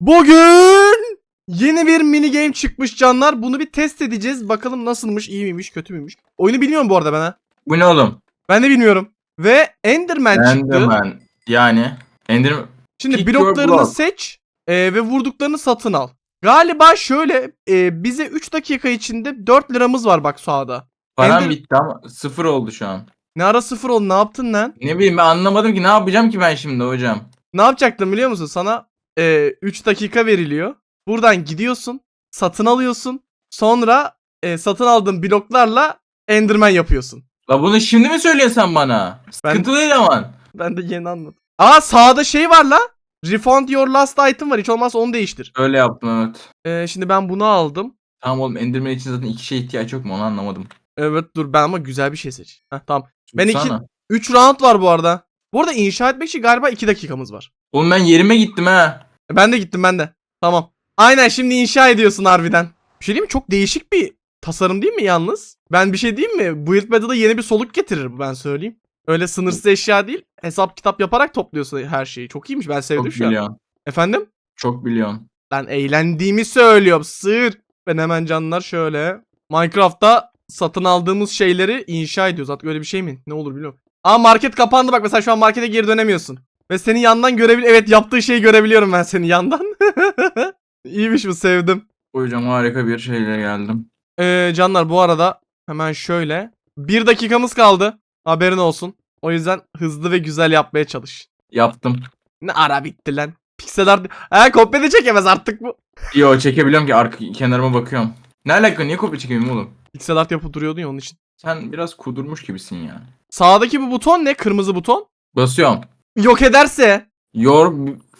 Bugün yeni bir mini game çıkmış canlar. Bunu bir test edeceğiz. Bakalım nasılmış, iyi miymiş, kötü müymüş. Oyunu bilmiyorum bu arada ben ha. Bu ne oğlum? Ben de bilmiyorum. Ve Enderman, çıktı. Enderman. Yani. Enderman. Şimdi Pick your bloklarını block. seç e, ve vurduklarını satın al. Galiba şöyle e, bize 3 dakika içinde 4 liramız var bak sağda. Param Ender- bitti ama sıfır oldu şu an. Ne ara sıfır oldu ne yaptın lan? Ne bileyim ben anlamadım ki ne yapacağım ki ben şimdi hocam. Ne yapacaktın biliyor musun? Sana 3 dakika veriliyor. Buradan gidiyorsun. Satın alıyorsun. Sonra e, satın aldığın bloklarla Enderman yapıyorsun. La bunu şimdi mi söylüyorsun bana? Ben- Sıkıntılı eleman. Ben de yeni anladım. Aa sağda şey var la. Refund your last item var. Hiç olmazsa onu değiştir. Öyle yaptım evet. E, şimdi ben bunu aldım. Tamam oğlum Enderman için zaten iki şeye ihtiyaç yok mu onu anlamadım. Evet dur ben ama güzel bir şey seç. Heh, tamam. Ben iki- Tutsana. 3 round var bu arada. Bu arada inşa etmek için galiba 2 dakikamız var. Oğlum ben yerime gittim ha. E, Ben de gittim ben de. Tamam. Aynen şimdi inşa ediyorsun harbiden. Bir şey diyeyim mi? Çok değişik bir tasarım değil mi yalnız? Ben bir şey diyeyim mi? Build Meta'da yeni bir soluk getirir bu ben söyleyeyim. Öyle sınırsız eşya değil. Hesap kitap yaparak topluyorsun her şeyi. Çok iyiymiş ben sevdim Çok şu an. biliyorsun. Efendim? Çok biliyorsun. Ben eğlendiğimi söylüyorum. Sır. Ben hemen canlar şöyle. Minecraft'ta satın aldığımız şeyleri inşa ediyoruz. Artık öyle bir şey mi? Ne olur bilmiyorum. Aa market kapandı bak mesela şu an markete geri dönemiyorsun. Ve senin yandan görebil Evet yaptığı şeyi görebiliyorum ben senin yandan. İyiymiş bu sevdim. Hocam harika bir şeyle geldim. Ee, canlar bu arada hemen şöyle. Bir dakikamız kaldı. Haberin olsun. O yüzden hızlı ve güzel yapmaya çalış. Yaptım. Ne ara bitti lan. Pixel art. He kopya da çekemez artık bu. Yo çekebiliyorum ki arka kenarıma bakıyorum. Ne alaka niye kopya çekeyim oğlum? Pixel art yapıp duruyordun ya onun için. Sen biraz kudurmuş gibisin ya. Sağdaki bu buton ne? Kırmızı buton. Basıyorum. Yok ederse. Your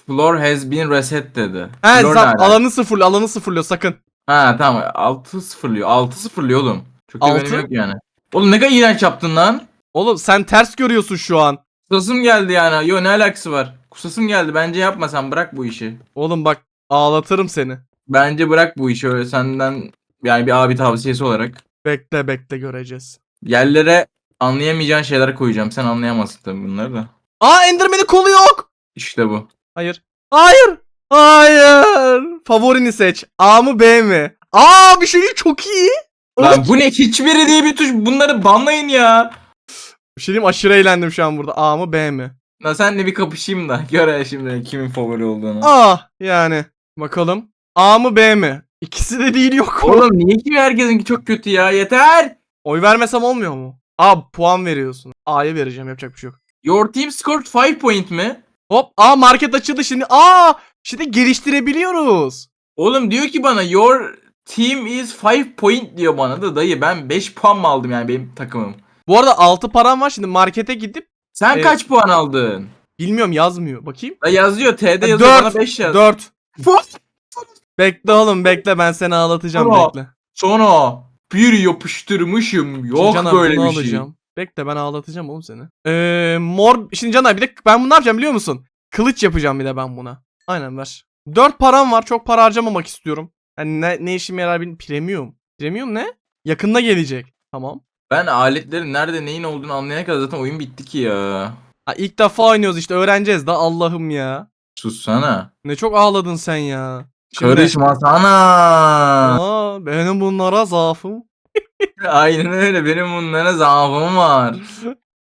floor has been reset dedi. He Floor alanı sıfırlıyor alanı sıfırlıyor sakın. Ha tamam 6 sıfırlıyor. 6 sıfırlıyor oğlum. Çok da Altı? benim yok yani. Oğlum ne kadar iğrenç yaptın lan. Oğlum sen ters görüyorsun şu an. Kusasım geldi yani. Yo ne alakası var? Kusasım geldi. Bence yapma sen bırak bu işi. Oğlum bak ağlatırım seni. Bence bırak bu işi öyle senden yani bir abi tavsiyesi olarak. Bekle bekle göreceğiz. Yerlere anlayamayacağın şeyler koyacağım. Sen anlayamazsın tabii bunları da. Aa Enderman'in kolu yok. İşte bu. Hayır. Hayır. Hayır. Favorini seç. A mı B mi? Aa bir şey çok iyi. Lan bu ne hiçbiri diye bir tuş. Bunları banlayın ya. Bir şey diyeyim aşırı eğlendim şu an burada. A mı B mi? Lan senle bir kapışayım da. Gör şimdi kimin favori olduğunu. A yani. Bakalım. A mı B mi? İkisi de değil yok mu? Oğlum niye ki herkesinki çok kötü ya? Yeter. Oy vermesem olmuyor mu? A puan veriyorsun. A'ya vereceğim yapacak bir şey yok. Your team scored 5 point mi? Hop A market açıldı şimdi. Aa şimdi geliştirebiliyoruz. Oğlum diyor ki bana your team is 5 point diyor bana da dayı ben 5 puan mı aldım yani benim takımım. Bu arada 6 param var şimdi markete gidip Sen Evet. kaç puan aldın? bilmiyorum yazmıyor. Bakayım. Da yazıyor T'de E, yazıyor dört, bana 5 yaz. 4. Bekle oğlum bekle ben seni ağlatacağım Bro. bekle. Sonra bir yapıştırmışım. Yok Caner, böyle bir şey. alacağım. Bekle ben ağlatacağım oğlum seni. Ee, mor şimdi Caner bir de ben bunu ne yapacağım biliyor musun? Kılıç yapacağım bir de ben buna. Aynen ver. 4 param var çok para harcamamak istiyorum. Yani ne, ne işime yarar bilmiyorum. Premium. Premium ne? Yakında gelecek. Tamam. Ben aletlerin nerede neyin olduğunu anlayana kadar zaten oyun bitti ki ya. Ha, ilk defa oynuyoruz işte öğreneceğiz da Allah'ım ya. Sussana. Ne çok ağladın sen ya. Şimdi- Karışma sana. Aa, benim bunlara zaafım. Aynen öyle benim bunlara zaafım var.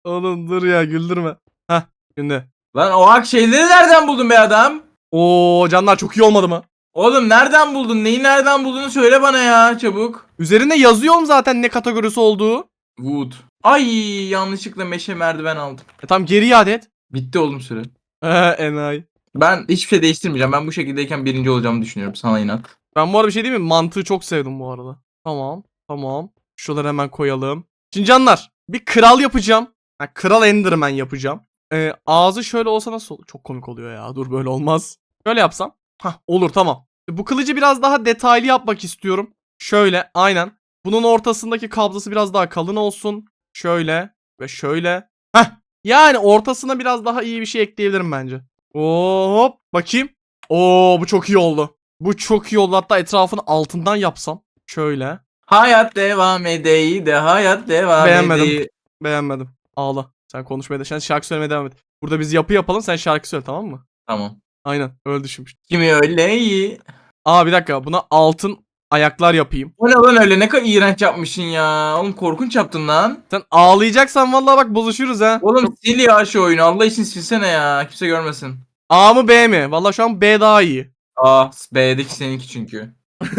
Oğlum dur ya güldürme. Heh şimdi. Lan o hak şeyleri nereden buldun be adam? Oo canlar çok iyi olmadı mı? Oğlum nereden buldun? Neyi nereden bulduğunu söyle bana ya çabuk. Üzerinde yazıyorum zaten ne kategorisi olduğu. Wood. Ay yanlışlıkla meşe merdiven aldım. E tamam geri iade et. Bitti oğlum süre. Ee, enayi. Ben hiçbir şey değiştirmeyeceğim. Ben bu şekildeyken birinci olacağımı düşünüyorum. Sana inat. Ben bu arada bir şey diyeyim mi? Mantığı çok sevdim bu arada. Tamam. Tamam. Şuraları hemen koyalım. Şimdi canlar bir kral yapacağım. Ha, kral Enderman yapacağım. Ee, ağzı şöyle olsa nasıl olur? Çok komik oluyor ya. Dur böyle olmaz. Şöyle yapsam. Hah olur tamam. Bu kılıcı biraz daha detaylı yapmak istiyorum. Şöyle aynen. Bunun ortasındaki kabzası biraz daha kalın olsun. Şöyle ve şöyle. Heh. Yani ortasına biraz daha iyi bir şey ekleyebilirim bence. Hop bakayım. Oo bu çok iyi oldu. Bu çok iyi oldu. Hatta etrafını altından yapsam. Şöyle. Hayat devam edeydi. Hayat devam Beğenmedim. edeydi. Beğenmedim. Ağla. Sen konuşmaya da sen şarkı söylemeye devam et. Burada biz yapı yapalım sen şarkı söyle tamam mı? Tamam. Aynen öyle düşünmüştüm. Kimi öyle iyi. Aa bir dakika buna altın ayaklar yapayım. O ne lan öyle ne kadar iğrenç yapmışsın ya. Oğlum korkunç yaptın lan. Sen ağlayacaksan vallahi bak bozuşuruz ha. Oğlum sil ya şu oyunu. Allah için silsene ya. Kimse görmesin. A mı B mi? Vallahi şu an B daha iyi. Aa B'deki seninki çünkü.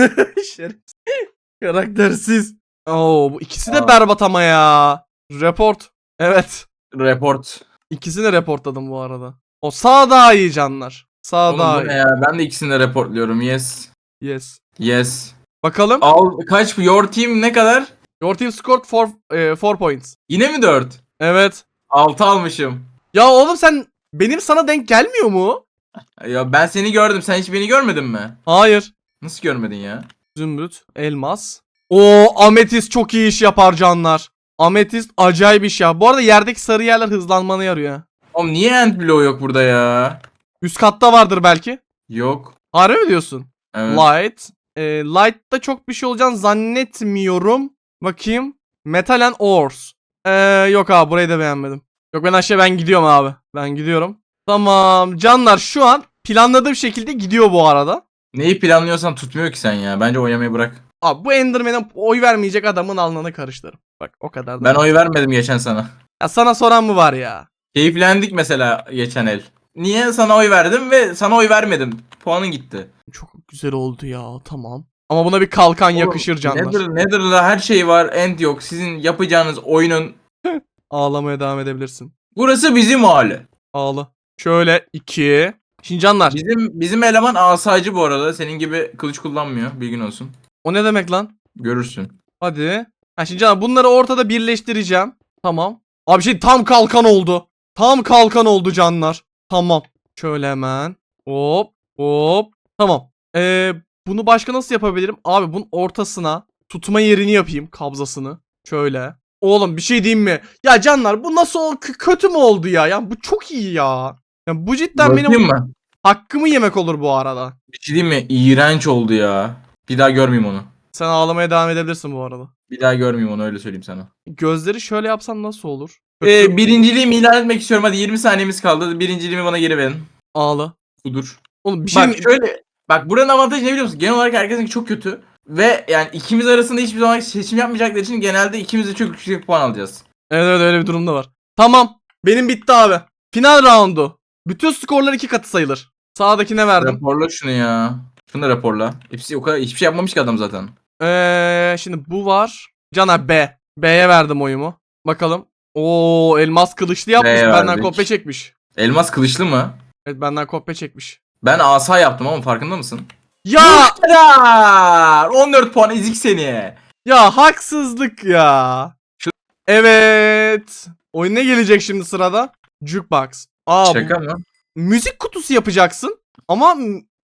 Şerefsiz. Karaktersiz. Oo bu ikisi de Aa. berbat ama ya. Report. Evet. Report. İkisini reportladım bu arada. O sağ daha iyi canlar. Sağ Oğlum daha bu ne iyi. ya? Ben de ikisini de reportluyorum. Yes. Yes. Yes. Bakalım. Al kaç your team ne kadar? Your team scored 4 4 points. Yine mi 4? Evet. 6 almışım. Ya oğlum sen benim sana denk gelmiyor mu? Ya ben seni gördüm. Sen hiç beni görmedin mi? Hayır. Nasıl görmedin ya? Zümrüt, elmas. O ametist çok iyi iş yapar canlar. Ametist acayip iş ya. Bu arada yerdeki sarı yerler hızlanmanı yarıyor. Oğlum niye end bloğu yok burada ya? Üst katta vardır belki. Yok. Harbi mi diyorsun? Evet. Light. E, Light'ta çok bir şey olacağını zannetmiyorum. Bakayım. Metal and Ores. Ee, yok abi burayı da beğenmedim. Yok ben aşağı ben gidiyorum abi. Ben gidiyorum. Tamam. Canlar şu an planladığım şekilde gidiyor bu arada. Neyi planlıyorsan tutmuyor ki sen ya. Bence oynamayı bırak. Abi bu Enderman'e oy vermeyecek adamın alnını karıştırırım. Bak o kadar da. Ben oy vermedim geçen sana. Ya sana soran mı var ya? Keyiflendik mesela geçen el. Niye sana oy verdim ve sana oy vermedim. Puanın gitti. Çok güzel oldu ya tamam. Ama buna bir kalkan yakışır Oğlum, canlar. Nether, Nether'da her şey var. End yok. Sizin yapacağınız oyunun. Ağlamaya devam edebilirsin. Burası bizim hali. Ağla. Şöyle iki. Şimdi canlar. Bizim bizim eleman asacı bu arada. Senin gibi kılıç kullanmıyor. Bilgin olsun. O ne demek lan? Görürsün. Hadi. Ha şimdi canlar bunları ortada birleştireceğim. Tamam. Abi şey tam kalkan oldu. Tam kalkan oldu canlar. Tamam. Şöyle hemen. Hop. Hop. Tamam. Ee, bunu başka nasıl yapabilirim? Abi bunun ortasına tutma yerini yapayım. Kabzasını. Şöyle. Oğlum bir şey diyeyim mi? Ya canlar bu nasıl kötü mü oldu ya? Ya bu çok iyi ya. Ya bu cidden Bakayım benim mı? hakkımı yemek olur bu arada. Bir şey diyeyim mi? İğrenç oldu ya. Bir daha görmeyeyim onu. Sen ağlamaya devam edebilirsin bu arada. Bir daha görmeyeyim onu öyle söyleyeyim sana. Gözleri şöyle yapsam nasıl olur? Ee, birinciliğimi ilan etmek istiyorum. Hadi 20 saniyemiz kaldı. Birinciliğimi bana geri verin. Ağla. Kudur. Oğlum bir şey Bak şöyle. Bak buranın avantajı ne biliyor musun? Genel olarak herkesin çok kötü. Ve yani ikimiz arasında hiçbir zaman seçim yapmayacakları için genelde ikimiz de çok yüksek puan alacağız. Evet evet öyle bir durum da var. Tamam. Benim bitti abi. Final roundu. Bütün skorlar iki katı sayılır. Sağdakine verdim. Raporla şunu ya. Şunu da raporla. Hepsi o kadar hiçbir şey yapmamış ki adam zaten. Ee, şimdi bu var. Cana B. B'ye verdim oyumu. Bakalım. Oo elmas kılıçlı yapmış. B'ye benden verdik. kopya çekmiş. Elmas kılıçlı mı? Evet benden kopya çekmiş. Ben asa yaptım ama farkında mısın? Ya Kadar! 14 puan ezik seni. ya haksızlık ya. Şu- Evet. Oyun ne gelecek şimdi sırada? Jukebox. Aa, Şaka mı? müzik kutusu yapacaksın. Ama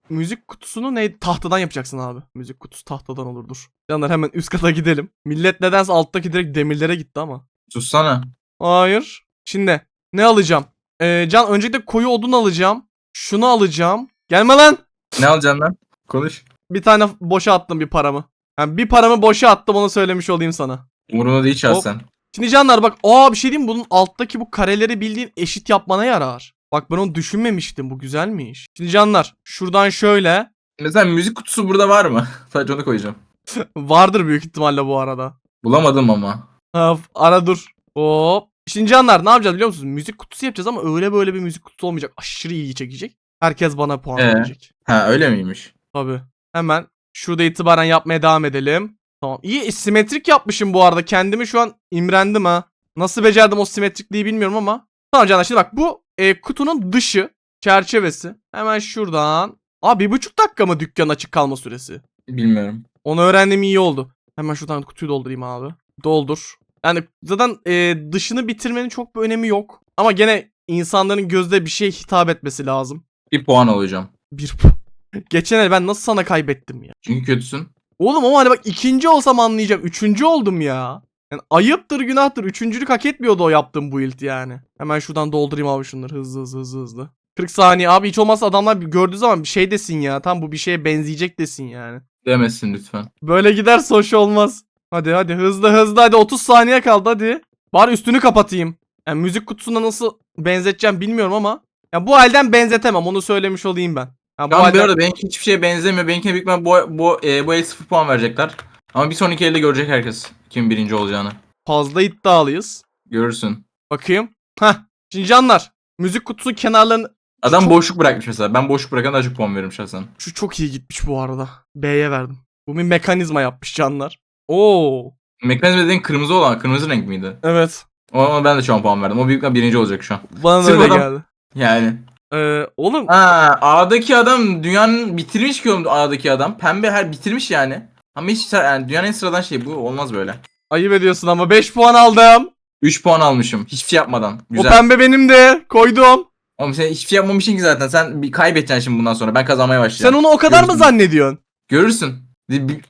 müzik kutusunu ne tahtadan yapacaksın abi. Müzik kutusu tahtadan olur dur. Canlar hemen üst kata gidelim. Millet nedense alttaki direkt demirlere gitti ama. Sussana. Hayır. Şimdi ne alacağım? Ee, Can öncelikle koyu odun alacağım. Şunu alacağım. Gelme lan. Ne alacaksın lan? Konuş. Bir tane boşa attım bir paramı. Yani bir paramı boşa attım onu söylemiş olayım sana. Umurumda değil şahsen. Şimdi canlar bak aa bir şey diyeyim bunun alttaki bu kareleri bildiğin eşit yapmana yarar. Bak ben onu düşünmemiştim bu güzelmiş. Şimdi canlar şuradan şöyle Mesela müzik kutusu burada var mı? Sadece onu koyacağım. vardır büyük ihtimalle bu arada. Bulamadım ama. Ha, ara dur. Hop. Şimdi canlar ne yapacağız biliyor musunuz? Müzik kutusu yapacağız ama öyle böyle bir müzik kutusu olmayacak. Aşırı iyi çekecek. Herkes bana puan Ee? verecek. Ha öyle miymiş? Tabii. Hemen şurada itibaren yapmaya devam edelim. Tamam. İyi simetrik yapmışım bu arada. Kendimi şu an imrendim ha. Nasıl becerdim o simetrikliği bilmiyorum ama. Tamam canlar şimdi bak bu e, kutunun dışı çerçevesi. Hemen şuradan. Aa bir buçuk dakika mı dükkan açık kalma süresi? Bilmiyorum. Onu öğrendim iyi oldu. Hemen şuradan kutuyu doldurayım abi. Doldur. Yani zaten e, dışını bitirmenin çok bir önemi yok. Ama gene insanların gözde bir şey hitap etmesi lazım. Bir puan alacağım. Bir Geçen el ben nasıl sana kaybettim ya? Çünkü kötüsün. Oğlum ama hani bak ikinci olsam anlayacağım. Üçüncü oldum ya. Yani ayıptır günahtır. Üçüncülük hak etmiyordu o yaptığım build yani. Hemen şuradan doldurayım abi şunları hızlı hızlı hızlı hızlı. 40 saniye abi hiç olmazsa adamlar gördüğü zaman bir şey desin ya. Tam bu bir şeye benzeyecek desin yani. Demesin lütfen. Böyle giderse hoş olmaz. Hadi hadi hızlı hızlı hadi 30 saniye kaldı hadi. Bari üstünü kapatayım. Yani müzik kutusuna nasıl benzeteceğim bilmiyorum ama Ya bu halden benzetemem onu söylemiş olayım ben. Ya bu Şu an bir halden- arada benimki hiçbir şeye benzemiyor. Benimkine büyük ihtimal bu, bu, e, bu el 0 puan verecekler. Ama bir sonraki elde görecek herkes kimin birinci olacağını. fazla iddialıyız. Görürsün. Bakayım. Heh. Şimdi canlar. Müzik kutusu kenarlarını Adam Çok- boşluk bırakmış mesela. Ben boşluk bırakan daha çok puan veririm şahsen. Şu çok iyi gitmiş bu arada. B'ye verdim. Bu bir mekanizma yapmış canlar. Oo. Mekanizma dediğin kırmızı olan kırmızı renk miydi? Evet. O ama ben de şu an puan verdim. O büyük ihtimal birinci olacak şu an. Bana da Sırf öyle adam- geldi. Yani. Ee, oğlum Ha, A'daki adam dünyanın bitirmiş ki oğlum A'daki adam. Pembe her bitirmiş yani. Ama hiç yani dünyanın en sıradan şeyi bu olmaz böyle. ayıp ediyorsun ama 5 puan aldım. 3 puan almışım. Hiçbir şey yapmadan. O Güzel. pembe benim de. Koydum. Oğlum sen hiçbir şey yapmamışsın ki zaten. Sen bir kaybedeceksin şimdi bundan sonra. Ben kazanmaya Sen başlayacağım. onu o kadar mı Görürsün. zannediyorsun? Görürsün. Bi-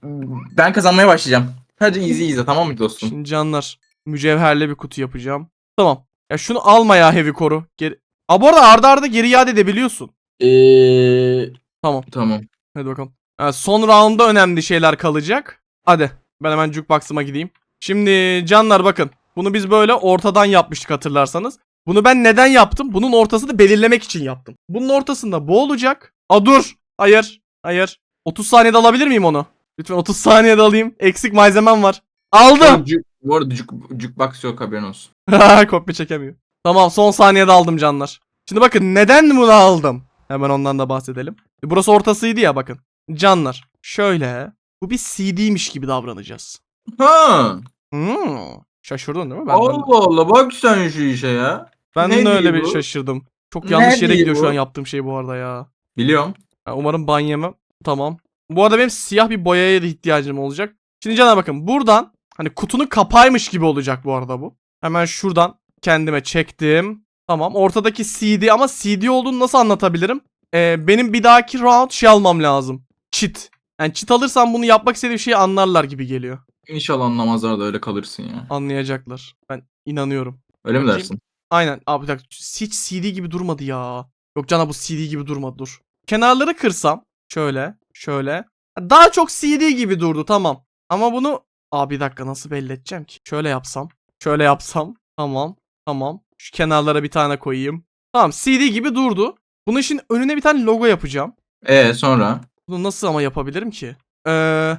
Ben kazanmaya başlayacağım. Sadece easy izle tamam mı dostum? Şimdi canlar. Mücevherli bir kutu yapacağım. Tamam. Ya şunu alma ya heavy koru. Geri... Aa bu arada arda arda geri iade edebiliyorsun. Eee... Tamam. Tamam. Hadi bakalım. Ha, son roundda önemli şeyler kalacak. Hadi. Ben hemen jukebox'ıma gideyim. Şimdi canlar bakın. Bunu biz böyle ortadan yapmıştık hatırlarsanız. Bunu ben neden yaptım? Bunun ortasını belirlemek için yaptım. Bunun ortasında bu olacak. A dur. Hayır. Hayır. 30 saniyede alabilir miyim onu? Lütfen 30 saniyede alayım. Eksik malzemem var. Aldım. Bu arada juk, jukebox yok haberin olsun. Kopya çekemiyor. Tamam son saniyede aldım canlar. Şimdi bakın neden bunu aldım? Hemen ondan da bahsedelim. Burası ortasıydı ya bakın. Canlar şöyle. Bu bir CD'miş gibi davranacağız. Ha. Hmm. Şaşırdın değil mi? Ben, Allah Allah bak sen şu işe ya. ben ne de öyle bir bu? şaşırdım. Çok Ne yanlış yere diyor gidiyor şu bu? an yaptığım şey bu arada ya. Biliyorum. Ha, umarım ban yemem. Tamam. Bu arada benim siyah bir boyaya da ihtiyacım olacak. Şimdi canlar bakın buradan hani kutunun kapağıymış gibi olacak bu arada bu. Hemen şuradan kendime çektim. Tamam ortadaki CD ama CD olduğunu nasıl anlatabilirim? Ee, benim bir dahaki round şey almam lazım. Cheat. Yani cheat alırsam bunu yapmak istediğim şeyi anlarlar gibi geliyor. İnşallah anlamazlar da öyle kalırsın ya. Anlayacaklar. Ben inanıyorum. Öyle mi dersin? Aynen. Abi bir dakika. Hiç CD gibi durmadı ya. Yok cana bu CD gibi durmadı dur. Kenarları kırsam. Şöyle. Şöyle. Daha çok CD gibi durdu tamam. Ama bunu... Abi bir dakika nasıl belli edeceğim ki? Şöyle yapsam. Şöyle yapsam. Tamam. Tamam. Şu kenarlara bir tane koyayım. Tamam CD gibi durdu. Bunun için önüne bir tane logo yapacağım. Ee sonra? Bunu nasıl ama yapabilirim ki? Ee,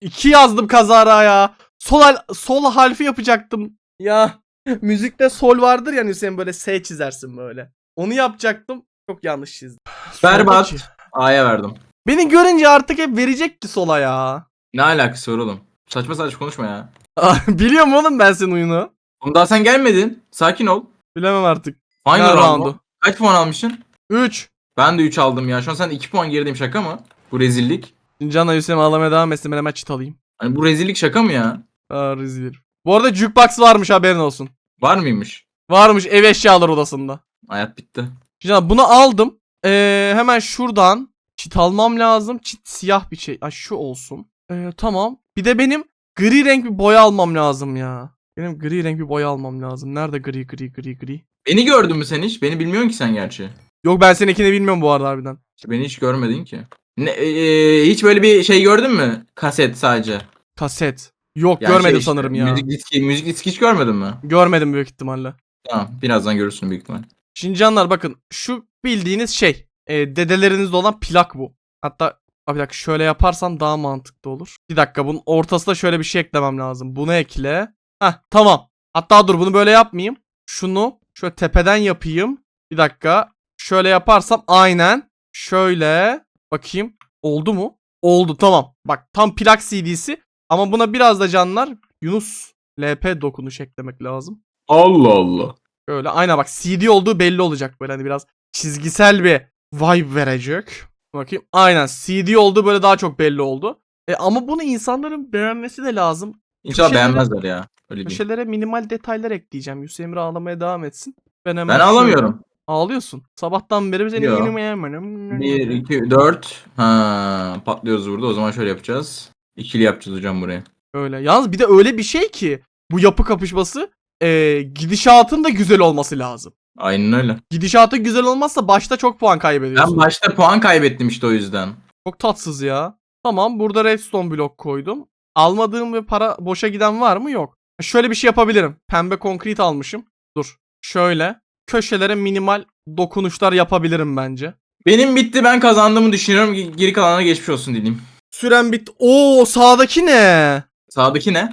iki yazdım kazara ya. Sol, hal- sol harfi yapacaktım. Ya müzikte sol vardır yani sen böyle S çizersin böyle. Onu yapacaktım. Çok yanlış çizdim. Berbat. A'ya verdim. Beni görünce artık hep verecek ki sola ya. Ne alakası var oğlum? Saçma saçma konuşma ya. Biliyorum oğlum ben senin oyunu. Oğlum daha sen gelmedin. Sakin ol. Bilemem artık. Final Ne round roundu? Kaç puan almışsın? 3. Ben de 3 aldım ya. Şu an sen 2 puan gerideyim şaka mı? Bu rezillik. Can'la Hüseyin ağlamaya devam etsin ben hemen çit alayım. Hani bu rezillik şaka mı ya? Aa rezil herif. Bu arada jukebox varmış haberin olsun. Var mıymış? Varmış ev eşyalar odasında. Hayat bitti. Şimdi bunu aldım. Ee, hemen şuradan çit almam lazım. Çit siyah bir şey. Ay şu olsun. Ee, tamam. Bir de benim gri renk bir boya almam lazım ya. Benim gri renk bir boya almam lazım. Nerede gri gri gri gri? Beni gördün mü sen hiç? Beni bilmiyorsun ki sen gerçi. Yok ben seninkini bilmiyorum bu arada harbiden. İşte Beni hiç görmedin ki. Ne, e, hiç böyle bir şey gördün mü? Kaset sadece. Kaset. Yok görmedim şey işte, sanırım ya. Müzik diski, müzik diski hiç görmedin mi? Görmedim büyük ihtimalle. Tamam. Birazdan görürsün büyük ihtimal. Şimdi canlar bakın şu bildiğiniz şey. E, dedelerinizde olan plak bu. Hatta abi bir dakika şöyle yaparsam daha mantıklı olur. Bir dakika bunun ortasına şöyle bir şey eklemem lazım. Bunu ekle. Heh tamam. Hatta dur bunu böyle yapmayayım. Şunu şöyle tepeden yapayım. Bir dakika. Şöyle yaparsam aynen. Şöyle. Bakayım. Oldu mu? Oldu tamam. Bak tam plak CD'si. Ama buna biraz da canlar Yunus LP dokunuş eklemek lazım. Allah Allah. Şöyle aynen bak CD olduğu belli olacak böyle hani biraz çizgisel bir vibe verecek. Bakayım aynen CD olduğu böyle daha çok belli oldu. E, ama bunu insanların beğenmesi de lazım. İnşallah Köşelere- beğenmezler ya. Öyle değil. Köşelere minimal detaylar ekleyeceğim. Yusuf Emre ağlamaya devam etsin. Ben hemen Ben şöyle- ağlamıyorum. Ağlıyorsun. Sabahtan beri Yo. beğenmedim. 1, 2, 4. Ha, patlıyoruz burada. O zaman şöyle yapacağız. İkili yapacağız hocam buraya. Öyle. Yalnız bir de öyle bir şey ki bu yapı kapışması e, gidişatın da güzel olması lazım. Aynen öyle. Gidişatı güzel olmazsa başta çok puan kaybediyorsun. Ben başta puan kaybettim işte o yüzden. Çok tatsız ya. Tamam burada redstone blok koydum. Almadığım ve para boşa giden var mı? Yok. Şöyle bir şey yapabilirim. Pembe konkrit almışım. Dur. Şöyle. Köşelere minimal dokunuşlar yapabilirim bence. Benim bitti ben kazandığımı düşünüyorum. Ge- Geri kalanına geçmiş olsun dileyim. Süren bit. Oo sağdaki ne? Sağdaki ne?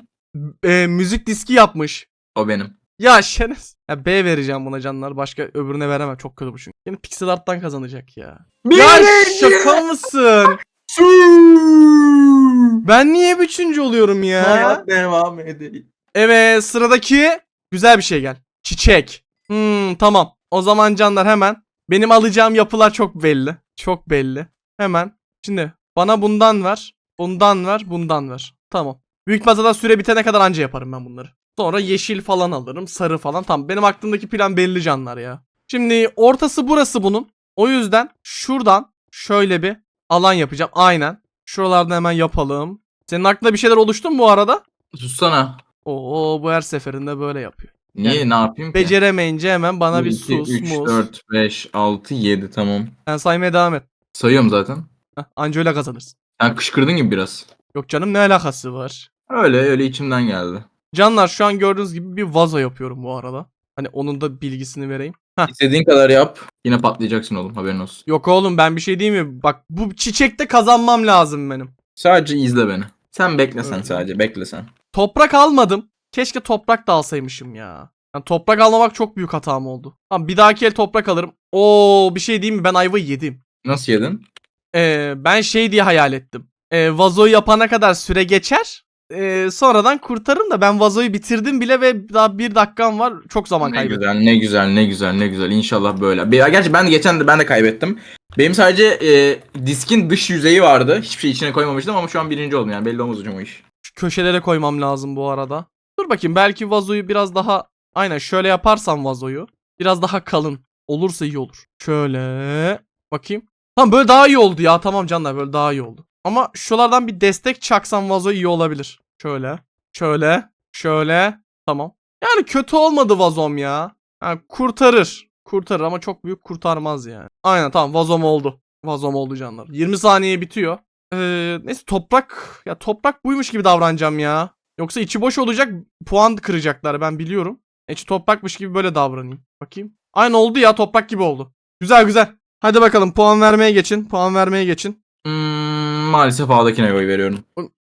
E, müzik diski yapmış. O benim. Ya şerefsiz. Ya B vereceğim buna canlar. Başka öbürüne veremem. Çok kötü bu çünkü. Yine pixel art'tan kazanacak ya. Ya şaka mısın? Ben niye üçüncü oluyorum ya? Hayat devam edelim. Evet sıradaki güzel bir şey gel. Çiçek. Hmm tamam. O zaman canlar hemen. Benim alacağım yapılar çok belli. Çok belli. Hemen. Şimdi bana bundan ver. Bundan ver. Bundan ver. Tamam. Büyük masada süre bitene kadar anca yaparım ben bunları. Sonra yeşil falan alırım. Sarı falan. Tamam benim aklımdaki plan belli canlar ya. Şimdi ortası burası bunun. O yüzden şuradan şöyle bir alan yapacağım. Aynen. Şuralarda hemen yapalım. Senin aklında bir şeyler oluştu mu bu arada? Sussana. Oo bu her seferinde böyle yapıyor. Niye ne yapayım ki? Beceremeyince hemen bana bir 2, sus 3, mus. 4, 5, 6, 7 tamam. Sen saymaya devam et. Sayıyorum zaten. Heh, anca öyle kazanırsın. Sen kışkırdın gibi biraz. Yok canım ne alakası var? Öyle öyle içimden geldi. Canlar şu an gördüğünüz gibi bir vazo yapıyorum bu arada. Hani onun da bilgisini vereyim. İstediğin kadar yap. Yine patlayacaksın oğlum haberin olsun. Yok oğlum ben bir şey diyeyim mi? Bak bu çiçekte kazanmam lazım benim. Sadece izle beni. Sen bekle sen Öyle. sadece bekle sen. Toprak almadım. Keşke toprak da alsaymışım ya. Yani toprak almamak çok büyük hatam oldu. Tamam bir dahaki el toprak alırım. Oo bir şey diyeyim mi? Ben ayvayı yedim. Nasıl yedin? Ee, ben şey diye hayal ettim. Ee, vazoyu yapana kadar süre geçer. Ee, sonradan kurtarırım da ben vazoyu bitirdim bile ve daha bir dakikam var. Çok zaman Ne kaybettim. güzel ne güzel ne güzel ne güzel İnşallah böyle. Bir- Gerçi ben de geçen de ben de kaybettim. Benim sadece e, diskin dış yüzeyi vardı. Hiçbir şey içine koymamıştım ama şu an birinci oldum yani belli olmaz hocam o iş. Şu köşelere koymam lazım bu arada. Dur bakayım belki vazoyu biraz daha aynen şöyle yaparsam vazoyu biraz daha kalın olursa iyi olur. Şöyle bakayım. Tamam böyle daha iyi oldu ya. Tamam canlar böyle daha iyi oldu. Ama şuralardan bir destek çaksam vazo iyi olabilir. Şöyle. Şöyle. Şöyle. Tamam. Yani kötü olmadı vazom ya. Yani kurtarır. Kurtarır ama çok büyük kurtarmaz yani. Aynen tamam vazom oldu. Vazom oldu canlar. 20 saniye bitiyor. Ee, neyse toprak. Ya toprak buymuş gibi davranacağım ya. Yoksa içi boş olacak puan kıracaklar ben biliyorum. İçi toprakmış gibi böyle davranayım. Bakayım. Aynı oldu ya toprak gibi oldu. Güzel güzel. Hadi bakalım puan vermeye geçin. Puan vermeye geçin. Hmm, maalesef A'dakine oy veriyorum.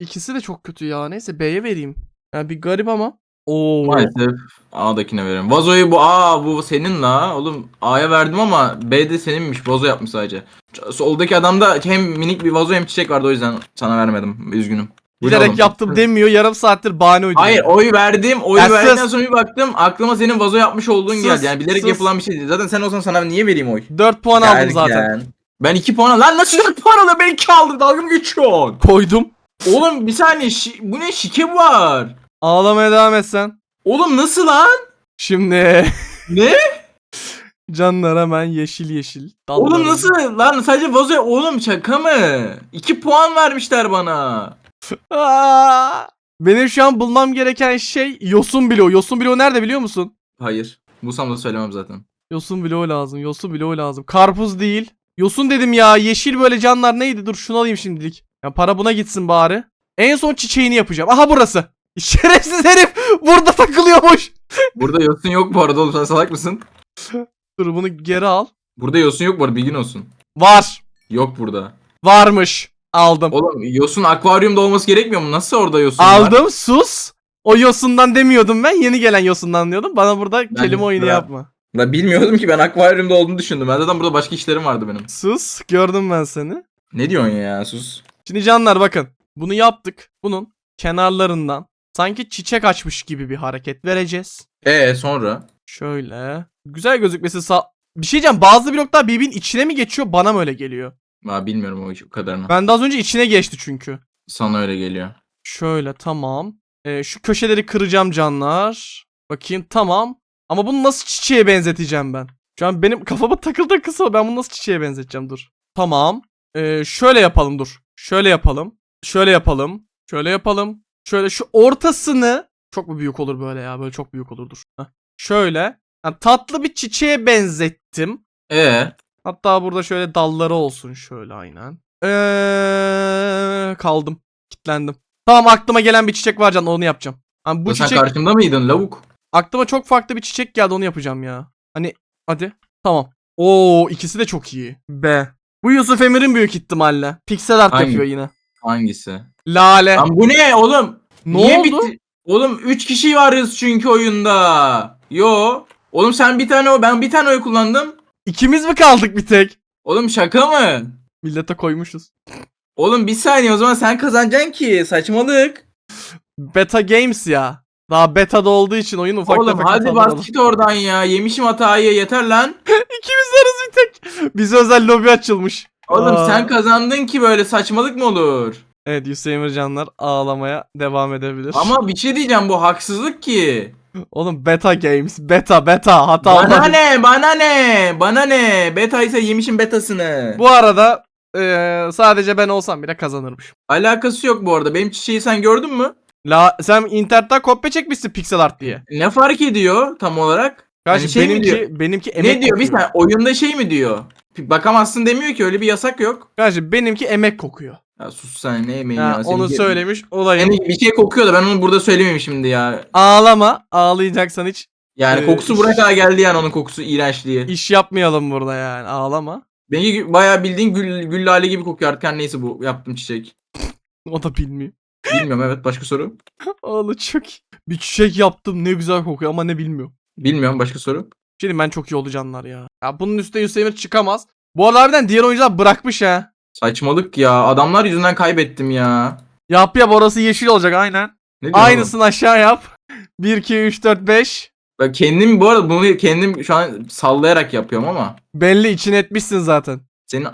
İkisi de çok kötü ya. Neyse B'ye vereyim. Yani bir garip ama. Oo. Maalesef A'dakine veriyorum. Vazoyu bu A bu senin la. Oğlum A'ya verdim ama B de seninmiş. Vazo yapmış sadece. Soldaki adamda hem minik bir vazo hem çiçek vardı o yüzden sana vermedim. Üzgünüm. Bilerek yaptım demiyor. Yarım saattir bahane uyduruyor. Hayır oy verdim. Oy Ya verdikten sus. sonra bir baktım aklıma senin vazo yapmış olduğun Sus, geldi. Yani bilerek sus. yapılan bir şey değil. Zaten sen olsan sana niye vereyim oy? 4 puan aldım zaten. Ben 2 puan Lan nasıl 4 puan alıyor? Ben 2 aldım. Dalga mı geçiyorsun? Koydum. Oğlum bir saniye. şi- bu ne şike var? Ağlamaya devam etsen. Oğlum nasıl lan? Şimdi Ne? canlar hemen yeşil yeşil. Oğlum nasıl lan sadece vazo oğlum şaka mı? 2 puan vermişler bana. Aa! Benim şu an bulmam gereken şey yosun bloğu. Yosun bloğu nerede biliyor musun? Hayır. Bulsam da söylemem zaten. Yosun bloğu lazım. Yosun bloğu lazım. Karpuz değil. Yosun dedim ya. Yeşil böyle canlar neydi? Dur şunu alayım şimdilik. Ya para buna gitsin bari. En son çiçeğini yapacağım. Aha burası. Şerefsiz herif burada takılıyormuş. Burada yosun yok bu arada oğlum sen salak mısın? Dur bunu geri al. Burada yosun yok bu arada bilgin olsun. Var. Yok burada. Varmış. Aldım. Oğlum yosun akvaryumda olması gerekmiyor mu? Nasıl orada yosun var? Aldım. Sus. O yosundan demiyordum ben. Yeni gelen yosundan diyordum. Bana burada kelime oyunu yapma. Ben bilmiyordum ki ben akvaryumda olduğunu düşündüm. Ben zaten burada başka işlerim vardı benim. Sus. Gördüm ben seni. Ne diyorsun ya sus. Şimdi canlar bakın. Bunu yaptık. Bunun kenarlarından sanki çiçek açmış gibi bir hareket vereceğiz. E sonra? Şöyle. Güzel gözükmesi sağ... Bir şey diyeceğim. Bazı bloklar birbirinin içine mi geçiyor? Bana mı öyle geliyor? Ha, bilmiyorum o kadarını. Ben de az önce içine geçti çünkü. Sana öyle geliyor. Şöyle tamam. Ee, şu köşeleri kıracağım canlar. Bakayım tamam. Ama bunu nasıl çiçeğe benzeteceğim ben? Şu an benim kafama takıldığı kısım ben bunu nasıl çiçeğe benzeteceğim dur. Tamam. Ee, şöyle yapalım dur. Şöyle yapalım. Şöyle yapalım. Şöyle yapalım. Şöyle şu ortasını çok mu büyük olur böyle ya? Böyle çok büyük olur dur. Heh. Şöyle. Ha, tatlı bir çiçeğe benzettim. E Hatta burada şöyle dalları olsun şöyle aynen. Eee kaldım. Kitlendim. Tamam aklıma gelen bir çiçek var can onu yapacağım. Hani bu sen çiçek karşımda mıydın lavuk? Aklıma çok farklı bir çiçek geldi onu yapacağım ya. Hani hadi. Tamam. Oo ikisi de çok iyi. B. Bu Yusuf Emir'in büyük ihtimalle. Pixel art Hangi? yapıyor yine. Hangisi? Lale. Lan bu ne oğlum? ne Niye oldu? bitti? Oğlum 3 kişi varız çünkü oyunda. Yo. Oğlum sen bir tane o ben bir tane oy kullandım. İkimiz mi kaldık bir tek? Oğlum şaka mı? Millete koymuşuz. Oğlum bir saniye o zaman sen kazanacaksın ki saçmalık. Beta Games ya. Daha beta'da olduğu için oyun ufak Oğlum tefek hadi hatalar bas git oradan ya. Yemişim hatayı yeter lan. İkimiz varız bir tek. Bize özel lobi açılmış. Oğlum Aa. sen kazandın ki böyle saçmalık mı olur? Evet Yusuf Emircanlar ağlamaya devam edebilir. Ama bir şey diyeceğim bu haksızlık ki. Oğlum Beta Games. Beta beta hata Bana olmadı. ne bana ne bana ne beta ise yemişim betasını. Bu arada eee, sadece ben olsam bile kazanırmışım. Alakası yok bu arada benim çiçeği sen gördün mü? La sen internetten kopya çekmişsin pixel art diye. Ne fark ediyor tam olarak? Kardeşim Hani şey mi benimki diyor? benimki emek ne diyor bir kokuyor. saniye oyunda şey mi diyor? Bakamazsın demiyor ki öyle bir yasak yok. Kardeşim benimki emek kokuyor. Ya sus sen ne yemeğin Ha, ya. onu Seninki- söylemiş olayım. Yani bir şey kokuyor da ben onu burada söylemeyeyim şimdi ya. Ağlama. Ağlayacaksan hiç Yani Ee, kokusu buraya kadar geldi yani onun kokusu iğrençliği. iş yapmayalım burada yani. Ağlama. Benimki bayağı bildiğin gül, gül lale gibi kokuyor artık her neyse bu yaptığım çiçek. O da bilmiyor. Bilmiyorum evet başka soru. Oğlum çok iyi. Bir çiçek yaptım ne güzel kokuyor ama ne bilmiyorum. Bilmiyorum başka soru. Şimdi ben çok iyi olacağınlar ya. Ya bunun üstüne Emir çıkamaz. Bu arada harbiden diğer oyuncular bırakmış ha. Saçmalık ya adamlar yüzünden kaybettim ya. Yap yap orası yeşil olacak aynen. Ne diyorsun oğlum? Aynısını aşağı yap. 1 2 3 4 5. Ben kendim bu arada bunu kendim şu an sallayarak yapıyorum ama. Belli içine etmişsin zaten. Senin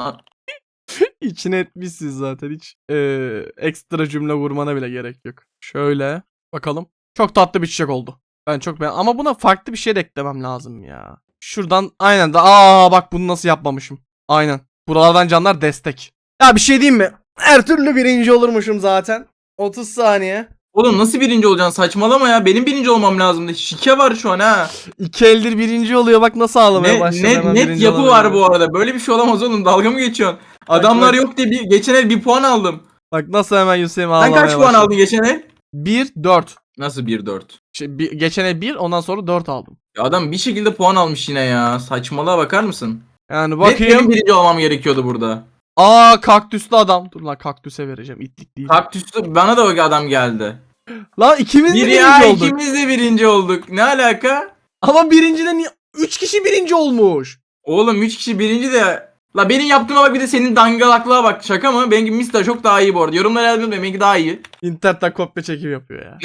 İçine etmişsin zaten hiç eee, ekstra cümle vurmana bile gerek yok. Şöyle bakalım. Çok tatlı bir çiçek oldu. Ben çok beğendim. Ama buna farklı bir şey de eklemem lazım ya. Şuradan aynen de aa bak bunu nasıl yapmamışım. Aynen. Buralardan canlar destek. Ya bir şey diyeyim mi? Her türlü birinci olurmuşum zaten. 30 saniye. Oğlum nasıl birinci olacaksın saçmalama ya. Benim birinci olmam lazımdı. Şike var şu an ha. İki eldir birinci oluyor bak nasıl ağlamaya Ne, başladı. net, net yapı var bu arada. Böyle bir şey olamaz oğlum. Dalga mı geçiyorsun? Adamlar yok diye bir, geçen el bir puan aldım. Bak nasıl hemen Yusuf'im Sen ağlamaya kaç puan başladı. aldın geçen el? 1 4. Nasıl 1-4? Şey, bir, geçen el 1 ondan sonra 4 aldım. Ya adam bir şekilde puan almış yine ya. Saçmalığa bakar mısın? Yani Net benim bakayım. birinci olmam gerekiyordu burada. Aa kaktüslü adam. Dur lan kaktüse vereceğim. İtlik değil. Kaktüs'te bana da o adam geldi. lan ikimiz de Bir birinci ya olduk. ikimiz de birinci olduk. Ne alaka? Ama birincide niye? 3 kişi birinci olmuş. Oğlum 3 kişi birinci de... La benim yaptığıma bak bir de senin dangalaklığa bak. Şaka mı? Benimki Mista çok daha iyi bu arada. Yorumlara yazmayı unutmayın. Benimki daha iyi. İnternetten kopya çekim yapıyor ya.